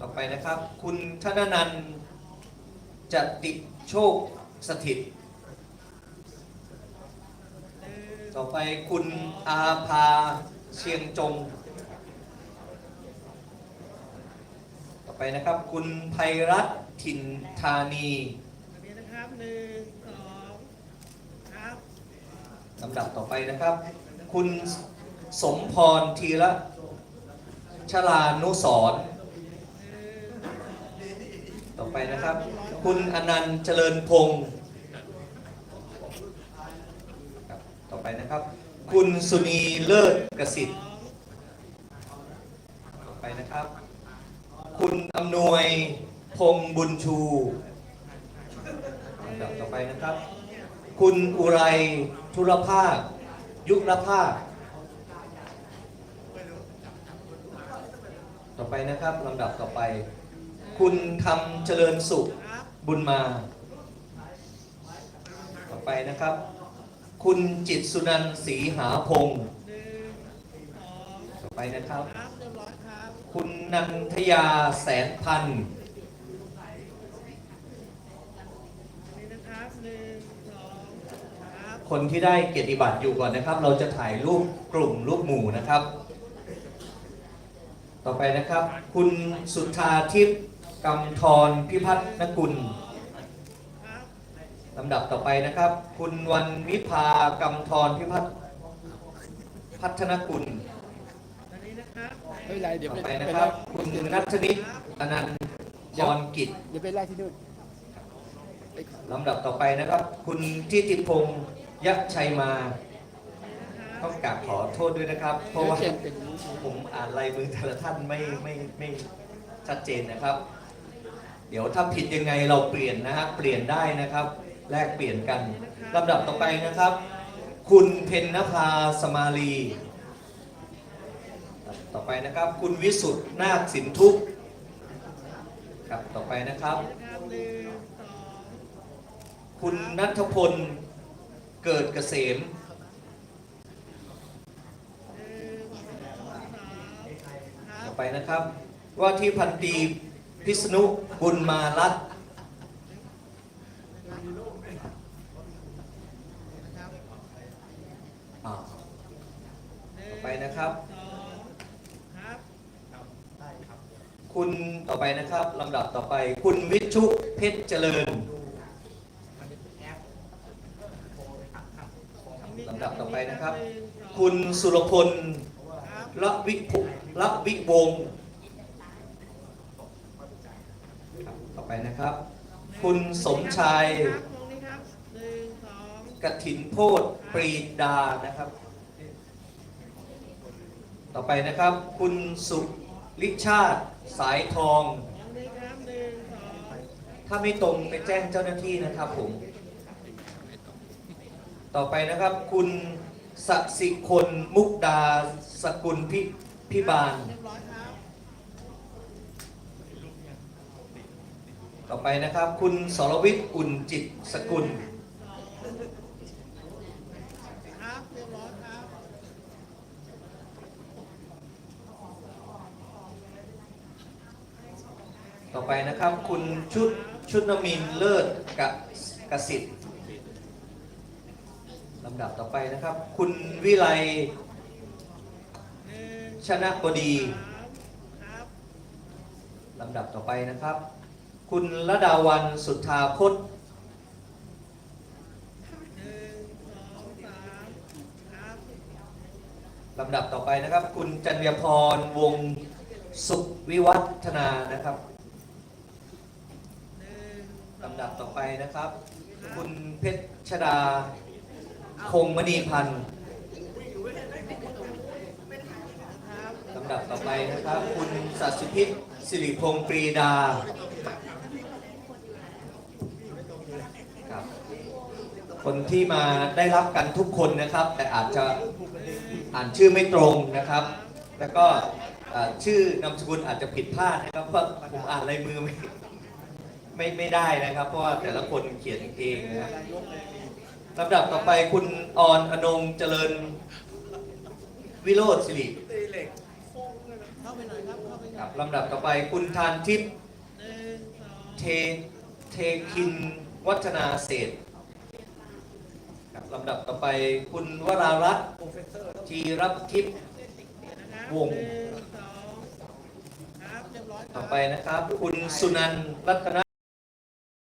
ต่อไปนะครับ คุณธนนันท์จติโชคสถิต ต่อไปคุณอาภาเชียงจง ต่อไปนะครับ คุณไพรัตน์ถิ่นธานีอันนี้นะครับหนึ่งสองครับลำดับต่อไปนะครับ คุณสมพรธีระชลานุสรณ์ ต่อไปนะครับ คุณอนันต์เจริญพงศ์ครับต่อไปนะครับ คุณสุนีเลิศกสิทธิ์ต่อไปนะครับ คุณอำนวยพงษ์บุญชูลำดับต่อไปนะครับ คุณอุไรธุรภาค ยุรภาค ต่อไปนะครับลำดับต่อไป คุณคำเจริญสุขบุญมา ต่อไปนะครับ คุณจิตสุนันท์ศรีหาพงศ์ต่อไปนะครับ คุณนันทยาแสนพันธ์อันนี้นะครับหนึ่งสองครับคนที่ได้เกียรติบัตรอยู่ก่อนนะครับ เราจะถ่ายรูปกลุ่มรูปหมู่นะครับ ต่อไปนะครับ คุณสุธาทิพย์ กำธรพิพัฒนกุลครับลำดับต่อไปนะครับ คุณวันวิภากำธรพิพัฒพัฒนกุลอันนี้นะครับไม่เป็นไรเดี๋ยวต่อไปไปไปนะครับไล่คุณนัทนิตอนันต์พรกิจเดี๋ยวไปไล่ที่นู่นไปลำดับต่อไปนะครับ คุณทิติพงษ์ยะชัยมาต้องกราบขอโทษด้วยนะครับ เพราะว่าเขียนเป็นผมอ่านลายมือแต่ละท่านไม่ไม่ไม่ชัดเจนนะครับ เดี๋ยวถ้าผิดยังไงเราเปลี่ยนนะฮะเปลี่ยนได้นะครับ แลกเปลี่ยนกันลำดับต่อไปนะครับ คุณเพนนภาสมาลีต่อไปนะครับ คุณวิสุทธ์นาคสินทุกครับต่อไปนะครับ คุณนัทพลเกิดเกษมต่อไปนะครับ ว่าที่พันตี พิษณุบุญมาลัตน์อ่าต่อไปนะครับสองครับ คุณต่อไปนะครับลำดับต่อไป คุณวิชุเพชรเจริญลำดับต่อไปนะครับหนึ่งสองคุณสุรพลครับละวิภุละวิวงศ์ครับต่อ ไปนะครับ คุณสมชายครับตรงนี้ครับหนึ่งสองกถินโพธปรีดานะครับ ต่อไปนะครับ คุณสุริชาติสายทองตรงนี้ครับหนึ่งสอง ถ้าไม่ตรงไปแจ้งเจ้าหน้าที่นะครับผม ต่อไปนะครับ คุณสสิคนมุกดาสกุลพิพิบาล เรียบร้อยครับ ต่อไปนะครับ คุณสรวิทย์อุ่นจิตสกุลต่อไปนะครับ คุณชุดชุดนมินเลิศกะกสิทธิ์ลำดับต่อไปนะครับ คุณวิไลชนะบดีลำดับต่อไปนะครับ คุณระดาวันสุทธาพจน์หนึ่งสองสามครับลำดับต่อไปนะครับ คุณจัญญพรวงสุขวิวัฒนานะครับลำดับต่อไปนะครับ คุณเพชรชดาคงมณีพันธ์ลำดับต่อไปนะครับ คุณสัสิพิษสิริพงศ์ปรีดาครับ คนที่มาได้รับกันทุกคนนะครับ แต่อาจจะอ่านชื่อไม่ตรงนะครับ แล้วก็ชื่อนามสกุลอาจจะผิดพลาดนะครับเพราะผมอ่านลายมือไม่ไม่ไม่ได้นะครับ เพราะว่าแต่ละคนเขียนเองนะครับลำดับต่อไปคุณออนอนงเจริญวิโรธสิริครับลำดับต่อไปคุณทานทิพย์เทเทคินวัฒนาเศษ ลำดับต่อไปคุณวรารัตน์จีรับทิพย์นะครับวงหนึ่งสองครับเรียบร้อยคต่รัอบไปนะครับ คุณสุนันท์รัตน